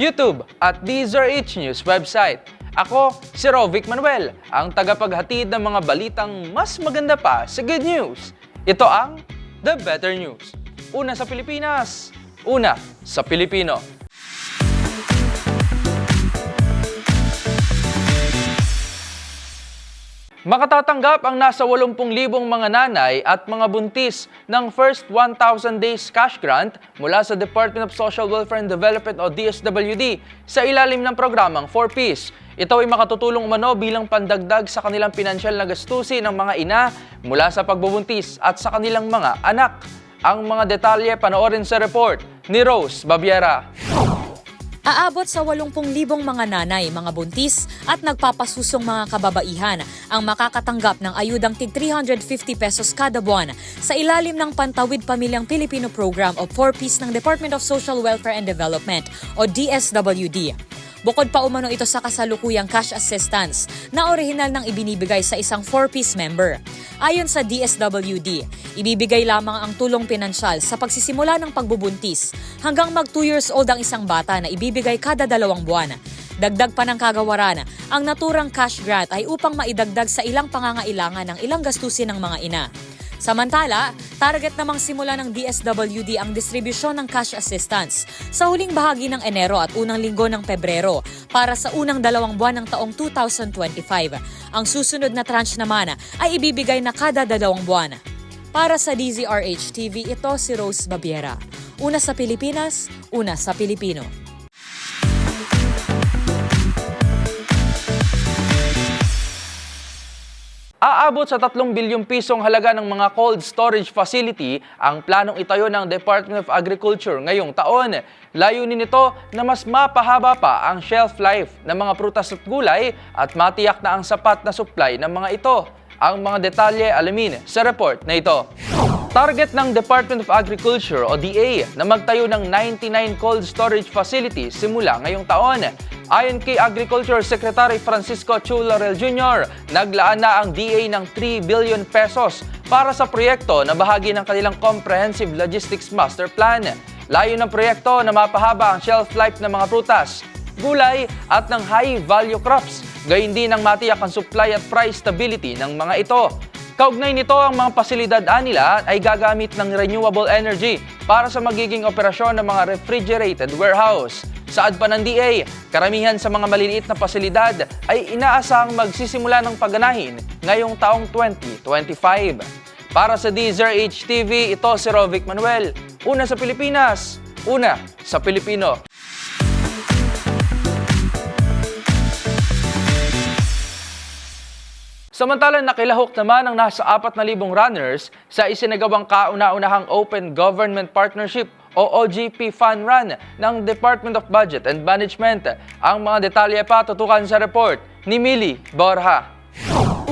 YouTube at DZRH News website. Ako, si Rovic Manuel, ang tagapaghatid ng mga balitang mas maganda pa sa good news. Ito ang The Better News. Una sa Pilipinas, una sa Pilipino. Makatatanggap ang nasa 80,000 mga nanay at mga buntis ng first 1,000 days cash grant mula sa Department of Social Welfare and Development o DSWD sa ilalim ng programang 4Ps. Ito ay makatutulong umano bilang pandagdag sa kanilang pinansyal na gastusin ng mga ina mula sa pagbubuntis at sa kanilang mga anak. Ang mga detalye panoorin sa report ni Rose Babiera. Aabot sa 80,000 mga nanay, mga buntis at nagpapasusong mga kababaihan ang makakatanggap ng ayudang tig 350 pesos kada buwan sa ilalim ng Pantawid Pamilyang Pilipino Program o 4Ps ng Department of Social Welfare and Development o DSWD. Bukod pa umano ito sa kasalukuyang cash assistance na orihinal nang ibinibigay sa isang 4-piece member. Ayon sa DSWD, ibibigay lamang ang tulong pinansyal sa pagsisimula ng pagbubuntis hanggang mag 2 years old ang isang bata na ibibigay kada dalawang buwan. Dagdag pa ng kagawaran, ang naturang cash grant ay upang maidagdag sa ilang pangangailangan ng ilang gastusin ng mga ina. Samantala, target namang simula ng DSWD ang distribusyon ng cash assistance sa huling bahagi ng Enero at unang linggo ng Pebrero para sa unang dalawang buwan ng taong 2025. Ang susunod na tranche naman ay ibibigay na kada dalawang buwan. Para sa DZRH TV, ito si Rose Babiera. Una sa Pilipinas, una sa Pilipino. Aabot sa 3 bilyong pisong halaga ng mga cold storage facility ang planong itayo ng Department of Agriculture ngayong taon. Layunin nito na mas mapahaba pa ang shelf life ng mga prutas at gulay at matiyak na ang sapat na supply ng mga ito. Ang mga detalye alamin sa report na ito. Target ng Department of Agriculture o DA na magtayo ng 99 cold storage facilities simula ngayong taon. Ayon kay Agriculture Secretary Francisco Chu Laurel Jr., naglaan na ang DA ng 3 billion pesos para sa proyekto na bahagi ng kanilang Comprehensive Logistics Master Plan. Layo ng proyekto na mapahaba ang shelf life ng mga prutas, gulay at ng high-value crops, gayon din ang matiyak ang supply at price stability ng mga ito. Kaugnay nito, ang mga pasilidad nila ay gagamit ng renewable energy para sa magiging operasyon ng mga refrigerated warehouse. Saad pa ng DA, karamihan sa mga maliliit na pasilidad ay inaasang magsisimula ng pagganahin ngayong taong 2025. Para sa DZRH TV, ito si Rovic Manuel. Una sa Pilipinas, una sa Pilipino. Samantalang nakilahok naman ang nasa 4,000 runners sa isinagawang kauna-unahang Open Government Partnership o OGP Fun Run ng Department of Budget and Management. Ang mga detalye pa tutukan sa report ni Millie Borja.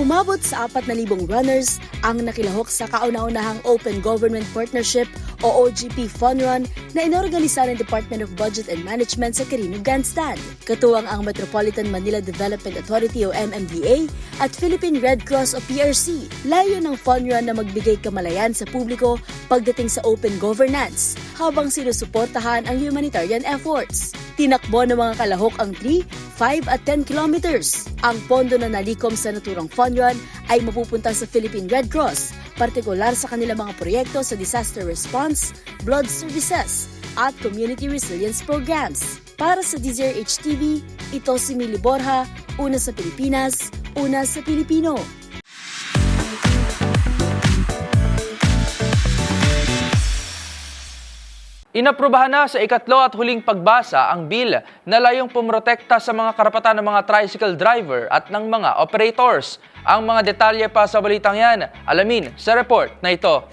Umabot sa 4,000 runners ang nakilahok sa kauna-unahang Open Government Partnership o OGP Fun Run na inorganisa ng Department of Budget and Management sa Carino Grandstand. Katuwang ang Metropolitan Manila Development Authority o MMDA at Philippine Red Cross o PRC. Layo ng Fun Run na magbigay kamalayan sa publiko pagdating sa open governance habang sinusuportahan ang humanitarian efforts. Tinakbo ng mga kalahok ang 3, 5 at 10 kilometers. Ang pondo na nalikom sa naturang fun run ay mapupunta sa Philippine Red Cross, partikular sa kanilang mga proyekto sa disaster response, blood services, at community resilience programs. Para sa DZRH TV, Ito si Mili Borja, una sa Pilipinas, una sa Pilipino. Inaprubahan na sa ikatlo at huling pagbasa ang bill na layong pumrotekta sa mga karapatan ng mga tricycle driver at ng mga operators. Ang mga detalye pa sa balitang yan, alamin sa report na ito.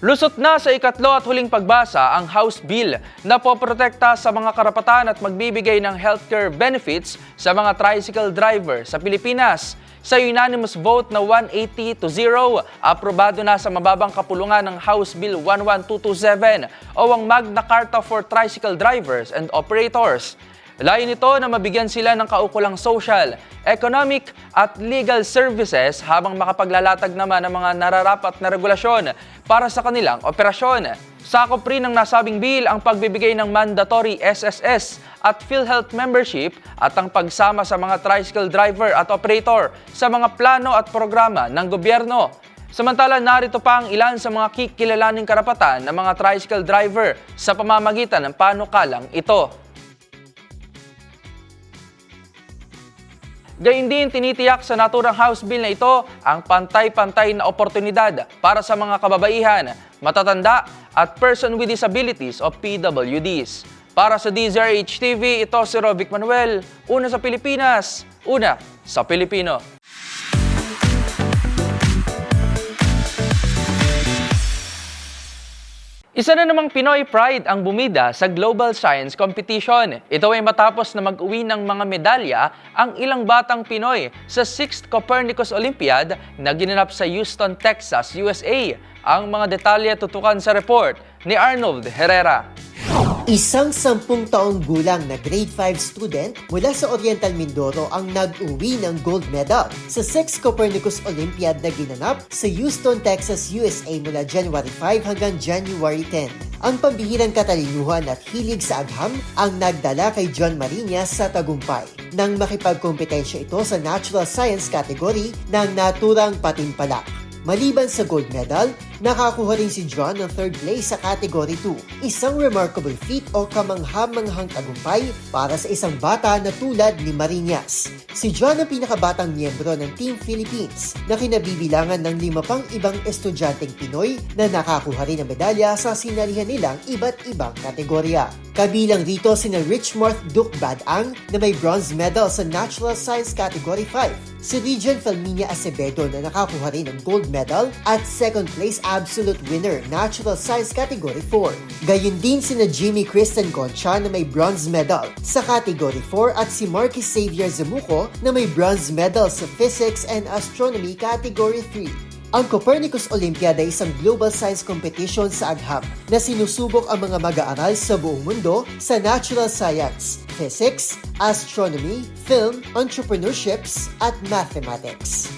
Lusot na sa ikatlo at huling pagbasa ang House Bill na poprotekta sa mga karapatan at magbibigay ng healthcare benefits sa mga tricycle driver sa Pilipinas. Sa unanimous vote na 180 to 0, aprobado na sa mababang kapulungan ng House Bill 11227 o ang Magna Carta for Tricycle Drivers and Operators. Layo nito na mabigyan sila ng kaukulang social, economic at legal services habang makapaglalatag naman ng mga nararapat na regulasyon para sa kanilang operasyon. Sakop rin ng nasabing bill ang pagbibigay ng mandatory SSS at PhilHealth membership at ang pagsama sa mga tricycle driver at operator sa mga plano at programa ng gobyerno. Samantala, narito pa ang ilan sa mga kikilalaning karapatan ng mga tricycle driver sa pamamagitan ng panukalang ito. Gayun din tinitiyak sa naturang House Bill na ito ang pantay-pantay na oportunidad para sa mga kababaihan, matatanda at person with disabilities o PWDs. Para sa DZRH TV, ito si Rovic Manuel, una sa Pilipinas, una sa Pilipino. Isa na namang Pinoy Pride ang bumida sa Global Science Competition. Ito ay matapos na mag-uwi ng mga medalya ang ilang batang Pinoy sa 6th Copernicus Olympiad na ginanap sa Houston, Texas, USA. Ang mga detalye tutukan sa report ni Arnold Herrera. Isang sampung taong gulang na grade 5 student mula sa Oriental Mindoro ang nag-uwi ng gold medal sa 6 Copernicus Olympiad na ginanap sa Houston, Texas, USA mula January 5 hanggang January 10. Ang pambihirang katalinuhan at hilig sa agham ang nagdala kay John Marinas sa tagumpay nang makipagkompetensya ito sa Natural Science category ng naturang patimpalak. Maliban sa gold medal, nakakuha rin si John ng third place sa Category 2. Isang remarkable feat o kamangha-manghang tagumpay para sa isang bata na tulad ni Marinas. Si John ang pinakabatang miyembro ng Team Philippines na kinabibilangan ng lima pang ibang estudyanteng Pinoy na nakakuha rin ng medalya sa sinalihan nilang iba't ibang kategorya. Kabilang rito sina Richmorth Duke Badang na may bronze medal sa Natural Science Category 5 si Regent Felminia Acevedo na nakakuha rin ng gold medal at second place absolute winner Natural Science Category 4. Gayun din sina Jimmy Kristen Concha na may bronze medal sa Category 4 at si Marquis Xavier Zamuco na may bronze medal sa Physics and Astronomy Category 3. Ang Copernicus Olympiad ay isang global science competition sa agham na sinusubok ang mga mag-aaral sa buong mundo sa natural science, physics, astronomy, film, entrepreneurships, at mathematics.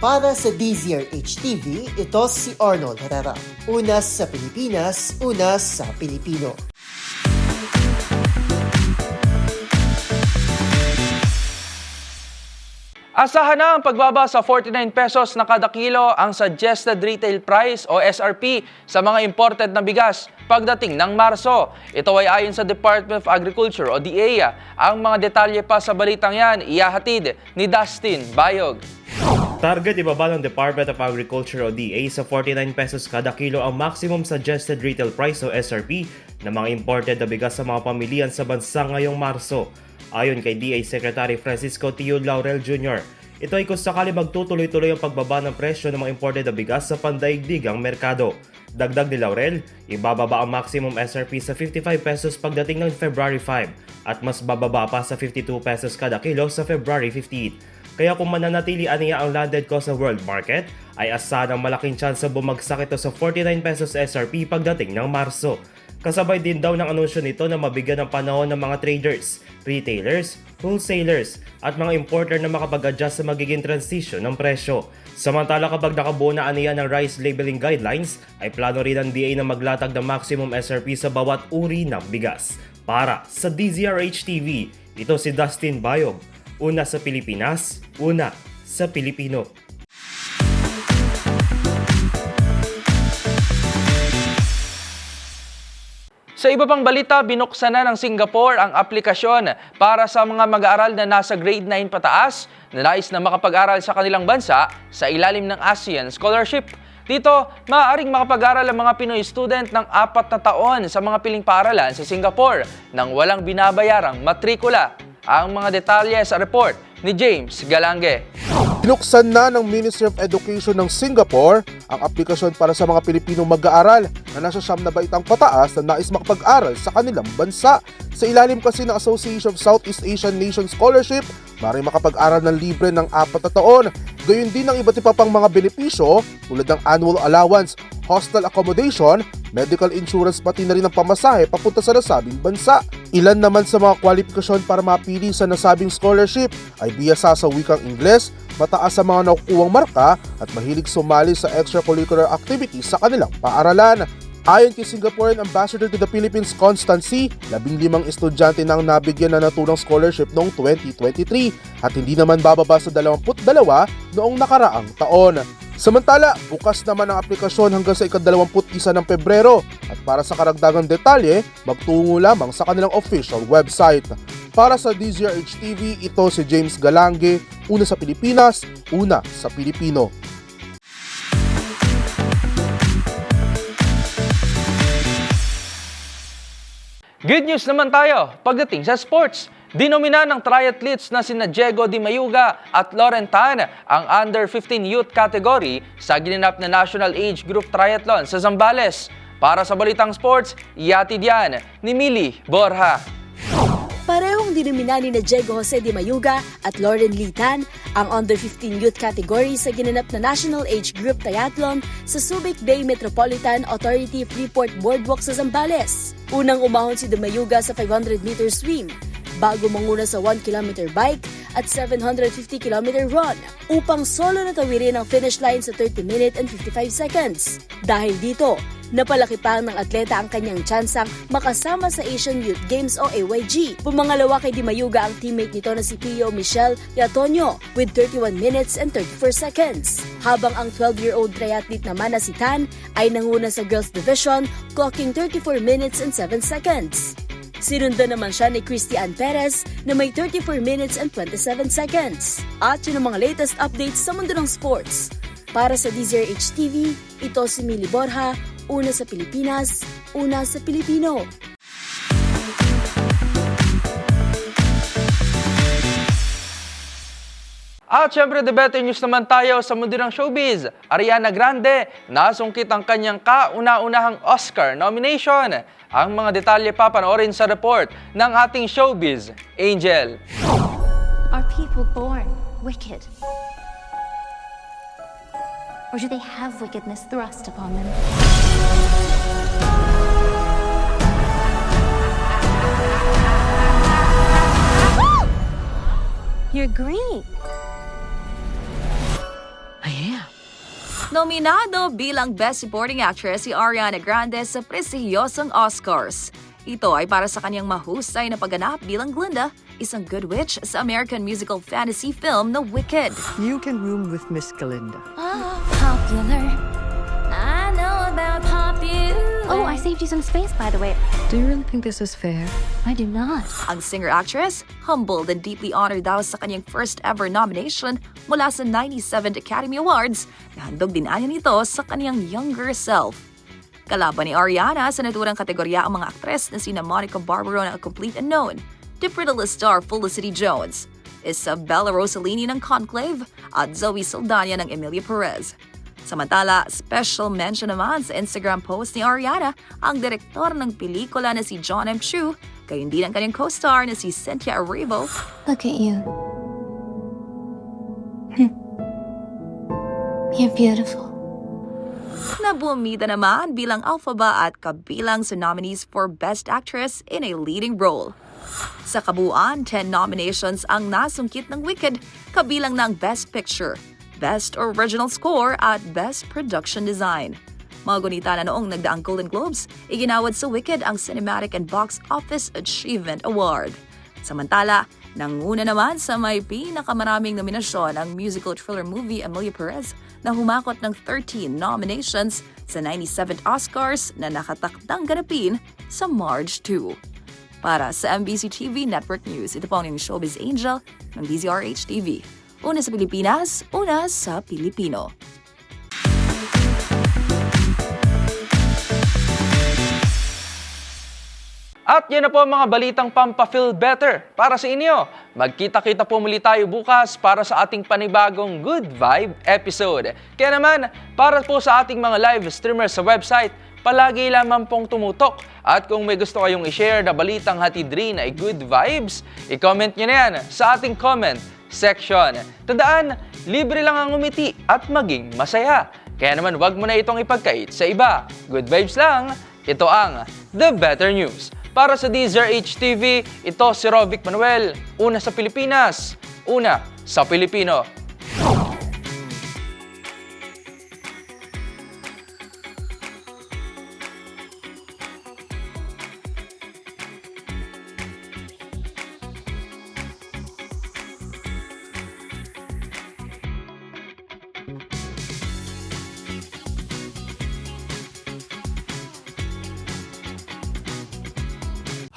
Para sa DZRH TV, ito si Arnold Herrera. Una sa Pilipinas, una sa Pilipino. Asahan na ang pagbaba sa 49 pesos na kada kilo ang suggested retail price o SRP sa mga imported na bigas pagdating ng Marso. Ito ay ayon sa Department of Agriculture o DA. Ang mga detalye pa sa balitang yan, iyahatid ni Dustin Bayog. Target ibaba ng Department of Agriculture o DA sa 49 pesos kada kilo ang maximum suggested retail price o SRP ng mga imported na bigas sa mga pamilihan sa bansa ngayong Marso. Ayon kay DA Secretary Francisco Tio Laurel Jr., ito ay kung sakali magtutuloy-tuloy ang pagbaba ng presyo ng mga imported na bigas sa pandaigdigang merkado. Dagdag ni Laurel, ibababa ang maximum SRP sa 55 pesos pagdating ng February 5 at mas bababa pa sa 52 pesos kada kilo sa February 15. Kaya kung mananatili aniya ang landed cost sa world market, ay asahan ang malaking tsansa bumagsak ito sa 49 pesos SRP pagdating ng Marso. Kasabay din daw ng anunsyo nito na mabigyan ng panahon ng mga traders, retailers, wholesalers at mga importer na makapag-adjust sa magiging transition ng presyo. Samantala kapag nakabuo na aniya ng rice labeling guidelines, ay plano rin ng DA na maglatag ng maximum SRP sa bawat uri ng bigas. Para sa DZRH TV, ito si Dustin Bayog. Una sa Pilipinas, una sa Pilipino. Sa iba pang balita, binuksan na ng Singapore ang aplikasyon para sa mga mag-aaral na nasa grade 9 pataas na nais na makapag-aral sa kanilang bansa sa ilalim ng ASEAN Scholarship. Dito, maaaring makapag-aral ang mga Pinoy student ng apat na taon sa mga piling paaralan sa Singapore nang walang binabayarang matrikula. Ang mga detalye sa report ni James Galange. Binuksan na ng Ministry of Education ng Singapore ang aplikasyon para sa mga Pilipinong mag-aaral na nasa siyam na baitang pataas na nais makapag-aral sa kanilang bansa. Sa ilalim kasi ng Association of Southeast Asian Nations Scholarship, maaaring makapag-aral ng libre ng apat na taon. Gayun din ang iba't iba pang mga benepisyo tulad ng annual allowance, hostel accommodation, medical insurance pati na rin ang pamasahe papunta sa nasabing bansa. Ilan naman sa mga kwalifikasyon para mapili sa nasabing scholarship ay biyasa sa wikang Ingles, mataas sa mga nakukuwang marka at mahilig sumali sa extracurricular activities sa kanilang paaralan. Ayon kay Singaporean Ambassador to the Philippines Constancy, labing limang estudyante nang nabigyan na naturang scholarship noong 2023 at hindi naman bababa sa 22 noong nakaraang taon. Samantala, bukas naman ang aplikasyon hanggang sa ika-21 ng Pebrero at para sa karagdagang detalye, magtungo lamang sa kanilang official website. Para sa DZRH TV, ito si James Galange, una sa Pilipinas, una sa Pilipino. Good news naman tayo pagdating sa sports. Dinomina ng triathletes na sina Diego Di Mayuga at Lauren Tan ang under 15 youth category sa ginanap na National Age Group Triathlon sa Zambales. Para sa Balitang Sports, iatid yan ni Mili Borja. Parehong dinumina ni na Diego Jose Di Mayuga at Lauren Litan ang under-15 youth category sa ginanap na National Age Group Triathlon sa Subic Bay Metropolitan Authority Freeport Boardwalk sa Zambales. Unang umahon si Di Mayuga sa 500-meter swim bago manguna sa 1-kilometer bike at 750-kilometer run upang solo na tawirin ang finish line sa 30 minute and 55 seconds. Dahil dito, napalaki pa ng atleta ang kanyang tsansang makasama sa Asian Youth Games o AYG. Pumangalawa kay Di Mayuga ang teammate nito na si Pio Michelle Yatonio with 31 minutes and 34 seconds. Habang ang 12-year-old triathlete naman na si Tan ay nanguna sa girls division clocking 34 minutes and 7 seconds. Sinundan naman siya ni Christian Perez na may 34 minutes and 27 seconds. At yun ang mga latest updates sa mundo ng sports. Para sa DZRH TV, ito si Mili Borja, una sa Pilipinas, una sa Pilipino. At syempre, better news naman tayo sa mundo ng showbiz. Ariana Grande, nasungkit ang kanyang kauna-unahang Oscar nomination. Ang mga detalye pa panoorin sa report ng ating showbiz, Angel. Are people born wicked? Or do they have wickedness thrust upon them? You're green. Nominado bilang Best Supporting Actress si Ariana Grande sa prestihiyosong Oscars. Ito ay para sa kanyang mahusay na pagganap bilang Glinda, isang good witch sa American musical fantasy film na Wicked. You can room with Miss Galinda. Oh, popular. Oh, I saved you some space, by the way. Do you really think this is fair? I do not. Ang singer-actress, humbled and deeply honored daw sa kanyang first ever nomination mula sa 97th Academy Awards na handog din anya nito sa kanyang younger self. Kalaban ni Ariana sa naturang kategorya ang mga aktres na sina Monica Barbaro ng A Complete Unknown, The Pretty Little Star Felicity Jones, Isabella Rossellini ng Conclave at Zoe Saldana ng Emilia Perez. Samantala, special mention naman sa Instagram post ni Ariana ang direktor ng pelikula na si John M. Chu, gayon din ang kanyang co-star na si Cynthia Erivo Look at you. Hmm. You're beautiful. na bumida naman bilang alphaba at kabilang sa nominees for Best Actress in a Leading Role. Sa kabuuan, 10 nominations ang nasungkit ng Wicked, kabilang ng Best Picture, Best Original Score at Best Production Design. Mga gunita na noong nagdaang Golden Globes, iginawad sa Wicked ang Cinematic and Box Office Achievement Award. Samantala, nanguna naman sa may pinakamaraming nominasyon ang musical thriller movie Amelia Perez na humakot ng 13 nominations sa 97th Oscars na nakatakdang ganapin sa March 2. Para sa MBC TV Network News, ito po ang showbiz angel ng DZRH TV. Una sa Pilipinas, una sa Pilipino. At yan na po ang mga balitang pampafeel better para sa inyo. Magkita-kita po muli tayo bukas para sa ating panibagong Good Vibe episode. Kaya naman, para po sa ating mga live streamers sa website, palagi lamang pong tumutok. At kung may gusto kayong i-share na balitang hatid rin ay good vibes, i-comment nyo na yan sa ating comment section. Tandaan, libre lang ang umiti at maging masaya. Kaya naman wag mo na itong ipagkait sa iba. Good vibes lang. Ito ang The Better News. Para sa DZRH TV, ito si Rovic Manuel. Una sa Pilipinas, una sa Pilipino.